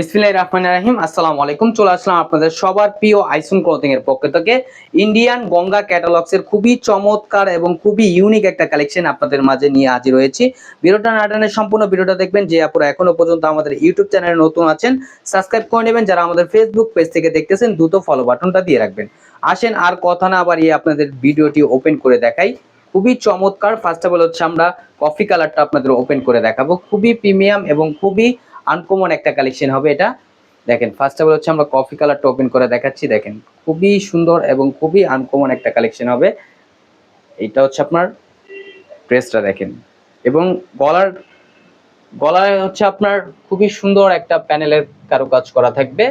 বিসমিল্লাহির রহমানির রহিম। আসসালামু আলাইকুম। চলে আসলাম আপনাদের সবার প্রিয় আইসুন ক্লথিং এর পক্ষ থেকে। ইন্ডিয়ান গঙ্গা ক্যাটালগস খুবই চমৎকার এবং খুবই ইউনিক একটা কালেকশন আপনাদের মাঝে নিয়ে সম্পূর্ণ ভিডিওটা দেখবেন, যে এখনও পর্যন্ত আমাদের ইউটিউব চ্যানেলে নতুন আছেন সাবস্ক্রাইব করে নেবেন। যারা আমাদের ফেসবুক পেজ থেকে দেখতেছেন, দ্রুত ফলো বাটনটা দিয়ে রাখবেন। আসেন, আর কথা না বাড়িয়ে আপনাদের ভিডিওটি ওপেন করে দেখাই। খুবই চমৎকার। ফার্স্ট অফ অল হচ্ছে আমরা কফি কালারটা আপনাদের ওপেন করে দেখাবো। খুবই প্রিমিয়াম এবং খুবই আনকমন একটা কালেকশন হবে এটা। দেখেন ফার্স্ট অফ অল হচ্ছে আমরা কফি কালারটা ওপেন করে দেখাচ্ছি, দেখেন, খুবই সুন্দর এবং খুবই আনকমন একটা কালেকশন হবে। এটা হচ্ছে আপনার ড্রেসটা দেখেন। এবং গলার, গলায় হচ্ছে আপনার খুবই সুন্দর একটা প্যানেলের কারুকাজ করা থাকবে।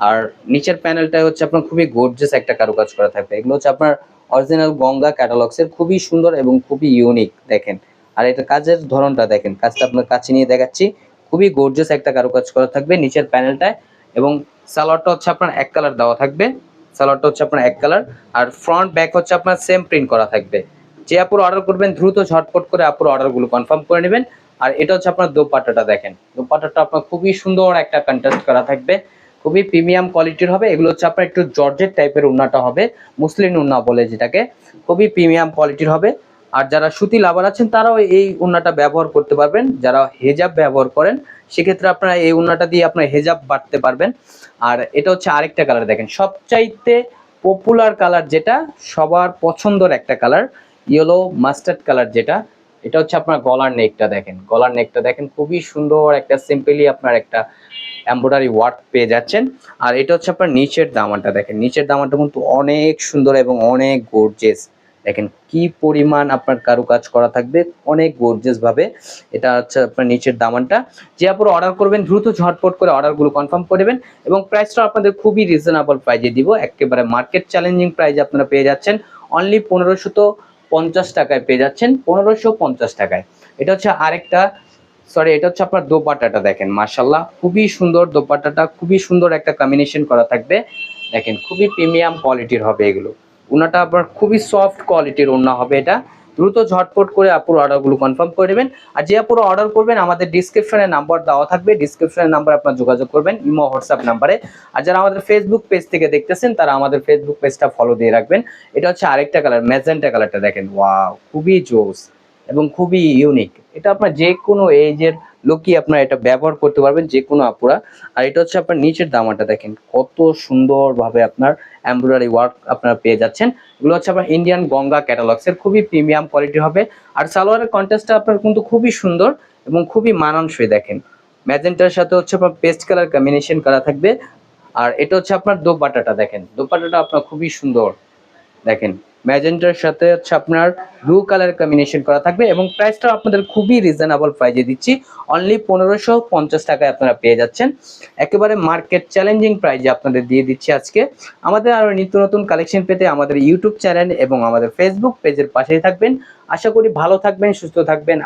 আর নিচের প্যানেলটা হচ্ছে আপনার খুবই গর্জিয়াস একটা কারুকাজ করা থাকবে। এগুলো হচ্ছে আপনার অরিজিনাল গঙ্গা ক্যাটালগস এর খুবই সুন্দর এবং খুবই ইউনিক দেখেন। আর এটা কাজের ধরনটা দেখেন, কাজটা আপনার কাছে নিয়ে দেখাচ্ছি। খুবই গর্জিয়াস একটা কারুকাজ করা থাকবে নিচের প্যানেলটায় এবং সালোয়ারটা হচ্ছে আপনার এক কালার দেওয়া থাকবে। সালোয়ারটা হচ্ছে আপনার এক কালার আর ফ্রন্ট ব্যাক হচ্ছে আপনার সেম প্রিন্ট করা থাকবে। যে আপুর অর্ডার করবেন, দ্রুত ঝটপট করে আপুর অর্ডারগুলো কনফার্ম করে নেবেন। আর এটা হচ্ছে আপনার দোপাট্টাটা দেখেন। দোপাট্টাটা আপনার খুবই সুন্দর একটা কন্ট্রাস্ট করা থাকবে। খুবই প্রিমিয়াম কোয়ালিটির হবে। এগুলো হচ্ছে আপনার একটু জর্জেট টাইপের উন্নাটা হবে। মুসলিম উন্না বলে যেটাকে। খুবই প্রিমিয়াম কোয়ালিটির হবে। আর যারা সুতি লাভার আছেন, তারাও এই উন্নাটা ব্যবহার করতে পারবেন। যারা হেজাব ব্যবহার করেন, সেক্ষেত্রে আপনারা এই উন্নাটা দিয়ে আপনার হেজাব বাড়তে পারবেন। আর এটা হচ্ছে আরেকটা কালার দেখেন। সবচাইতে পপুলার কালার যেটা, সবার পছন্দের একটা কালার ইয়েলো মাস্টার্ড কালার যেটা, এটা হচ্ছে আপনার গলার নেকটা দেখেন। গলার নেকটা দেখেন, খুবই সুন্দর একটা সিম্পলি আপনার একটা এমব্রয়ডারি ওয়ার্ক পেয়ে যাচ্ছেন। আর এটা হচ্ছে আপনার নিচের দামানটা দেখেন। নিচের দামানটা কিন্তু অনেক সুন্দর এবং অনেক গর্জেস দেখেন কি পরিমাণ আপনার কারুকাজ করা থাকবে, অনেক ভাবে। এটা হচ্ছে আপনার নিচের দামানটা। যে আপনারা অর্ডার করবেন, দ্রুত ঝটপট করে অর্ডারগুলো কনফার্ম করে দেবেন এবং প্রাইসটা আপনাদের খুবই রিজনেবল প্রাইজে দিব। একেবারে মার্কেট চ্যালেঞ্জিং প্রাইজে আপনারা পেয়ে যাচ্ছেন। অনলি পনেরোশত পঞ্চাশ টাকায় পেয়ে যাচ্ছেন। পনেরোশো পঞ্চাশ টাকায়। এটা হচ্ছে আরেকটা সরি এটা হচ্ছে আপনার দোপাট্টাটা দেখেন মার্শাল্লাহ খুবই সুন্দর দোপাট্টাটা, খুবই সুন্দর একটা কম্বিনেশন করা থাকবে। দেখেন, খুবই প্রিমিয়াম কোয়ালিটির হবে এগুলো। উনাটা আপনার খুবই সফট কোয়ালিটির ওড়না হবে এটা। দ্রুত ঝটপট করে আপুর অর্ডারগুলো কনফার্ম করে নেবেন। আর যে আপুর অর্ডার করবেন, আমাদের ডিসক্রিপশনে নাম্বার দেওয়া থাকবে। ডিসক্রিপশনের নাম্বার আপনার যোগাযোগ করবেন, ইমো, হোয়াটসঅ্যাপ নাম্বারে। আর যারা আমাদের ফেসবুক পেজ থেকে দেখতেছেন, তারা আমাদের ফেসবুক পেজটা ফলো দিয়ে রাখবেন। এটা হচ্ছে আরেকটা কালার ম্যাজেন্টা কালারটা দেখেন। ওয়াও খুবই জোস এবং খুবই ইউনিক এটা আপনার যে কোনো এজের লোকই আপনার এটা ব্যবহার করতে পারবেন যে কোনো আপুরা। আর এটা হচ্ছে আপনার নিচের দামাটা দেখেন, কত সুন্দরভাবে আপনার এমব্রয়ডারি ওয়ার্ক আপনারা পেয়ে যাচ্ছেন। এগুলো হচ্ছে আপনার ইন্ডিয়ান গঙ্গা ক্যাটালগস এর, খুবই প্রিমিয়াম কোয়ালিটি হবে। আর সালোয়ারের কন্টেস্টটা আপনার কিন্তু খুবই সুন্দর এবং খুবই মানানসই দেখেন। ম্যাজেন্টার সাথে হচ্ছে আপনার পেস্ট কালার কম্বিনেশন করা থাকবে। আর এটা হচ্ছে আপনার দোপাট্টাটা দেখেন, দোপাট্টাটা আপনার খুবই সুন্দর। দেখেন, ম্যাজেন্টার সাথে হচ্ছে আপনার ব্লু কালার কম্বিনেশন করা থাকবে এবং প্রাইসটা আপনাদের খুবই রিজনেবল প্রাইজে দিচ্ছি। অনলি পনেরোশো পঞ্চাশ টাকায় আপনারা পেয়ে যাচ্ছেন। একেবারে মার্কেট চ্যালেঞ্জিং প্রাইজে আপনাদের দিয়ে দিচ্ছি আজকে। আমাদের আরও নিত্য নতুন কালেকশন পেতে আমাদের ইউটিউব চ্যানেল এবং আমাদের ফেসবুক পেজের পাশেই থাকবেন। আশা করি ভালো থাকবেন, সুস্থ থাকবেন।